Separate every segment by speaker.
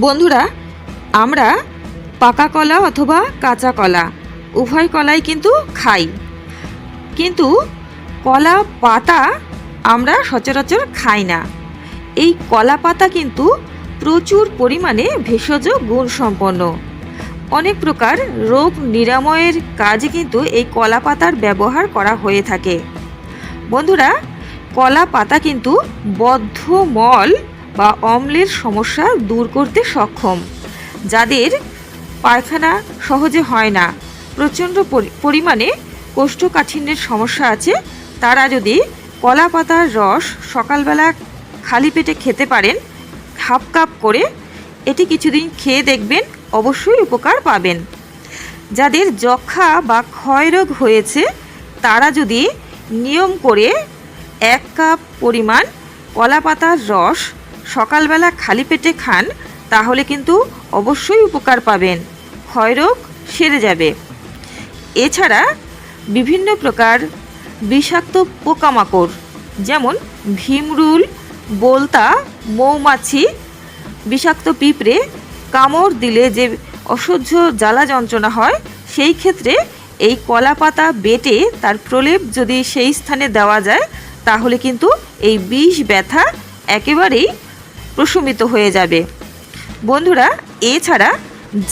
Speaker 1: বন্ধুরা, আমরা পাকা কলা অথবা কাঁচা কলা, উভয় কলাই কিন্তু খাই। কিন্তু কলা পাতা আমরা সচরাচর খাই না। এই কলা পাতা কিন্তু প্রচুর পরিমাণে ভেষজ গুণ সম্পন্ন অনেক প্রকার রোগ নিরাময়ের কাজে কিন্তু এই কলা পাতার ব্যবহার করা হয়ে থাকে। বন্ধুরা, কলা পাতা কিন্তু বদ্ধ মল বা অম্লের সমস্যা দূর করতে সক্ষম। যাদের পায়খানা সহজে হয় না, প্রচণ্ড পরি- পরিমাণে কোষ্ঠকাঠিন্যের সমস্যা আছে, তারা যদি কলা পাতার রস সকালবেলা খালি পেটে খেতে পারেন হাফ কাপ করে এটি কিছুদিন খেয়ে দেখবেন, অবশ্যই উপকার পাবেন। যাদের যক্ষা বা ক্ষয়রোগ হয়েছে, তারা যদি নিয়ম করে এক কাপ পরিমাণ কলা পাতার রস সকালবেলা খালি পেটে খান, তাহলে কিন্তু অবশ্যই উপকার পাবেন। ক্ষয়রোগ সেরে যাবে। এছাড়া বিভিন্ন প্রকার বিষাক্ত পোকামাকড়, যেমন ভীমরুল, বোলতা, মৌমাছি, বিষাক্ত পিঁপড়ে, কামড় দিলে যে অসহ্য জ্বালা যন্ত্রণা হয়, সেই ক্ষেত্রে এই কলা পাতা বেটে তার প্রলেপ যদি সেই স্থানে দেওয়া যায়, তাহলে কিন্তু এই বিষ ব্যথা একেবারেই প্রশমিত হয়ে যাবে। বন্ধুরা, এছাড়া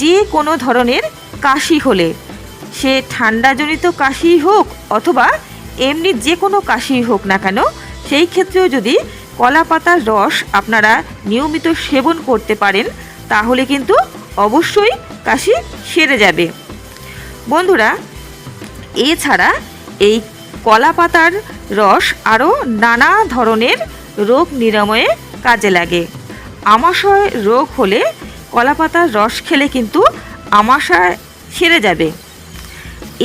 Speaker 1: যে কোনো ধরনের কাশি হলে, সে ঠান্ডাজনিত কাশি হোক অথবা এমনি যে কোনো কাশি হোক না কেন, সেই ক্ষেত্রেও যদি কলা পাতার রস আপনারা নিয়মিত সেবন করতে পারেন, তাহলে কিন্তু অবশ্যই কাশি সেরে যাবে। বন্ধুরা, এছাড়া এই কলা পাতার রস আরও নানা ধরনের রোগ নিরাময়ে কাজে লাগে। আমাশয় রোগ হলে কলাপাতার রস খেলে কিন্তু আমাশয় সেরে যাবে।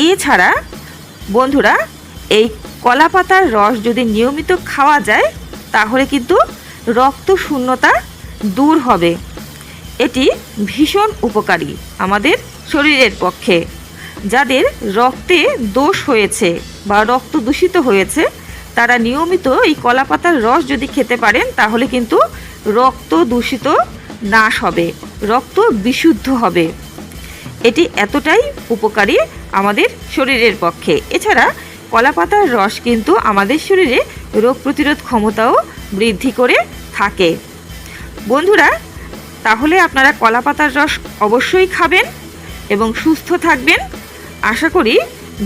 Speaker 1: এছাড়া বন্ধুরা, এই কলাপাতার রস যদি নিয়মিত খাওয়া যায়, তাহলে কিন্তু রক্ত শূন্যতা দূর হবে। এটি ভীষণ উপকারী আমাদের শরীরের পক্ষে। যাদের রক্তে দোষ হয়েছে বা রক্ত দূষিত হয়েছে তারা নিয়মিত এই কলা পাতার রস যদি খেতে পারেন, তাহলে কিন্তু রক্ত দূষিত নাশ হবে, রক্ত বিশুদ্ধ হবে। এটি এতটাই উপকারী আমাদের শরীরের পক্ষে। এছাড়া কলা পাতার রস কিন্তু আমাদের শরীরে রোগ প্রতিরোধ ক্ষমতাও বৃদ্ধি করে থাকে। বন্ধুরা, তাহলে আপনারা কলা পাতার রস অবশ্যই খাবেন এবং সুস্থ থাকবেন। আশা করি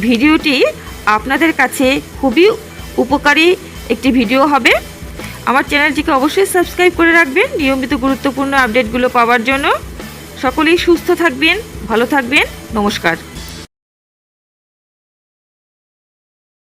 Speaker 1: ভিডিওটি আপনাদের কাছে খুবই উপকারী একটি ভিডিও হবে। আমার চ্যানেলটিকে অবশ্যই সাবস্ক্রাইব করে রাখবেন নিয়মিত গুরুত্বপূর্ণ আপডেটগুলো পাওয়ার জন্য। সকলেই সুস্থ থাকবেন, ভালো থাকবেন, নমস্কার।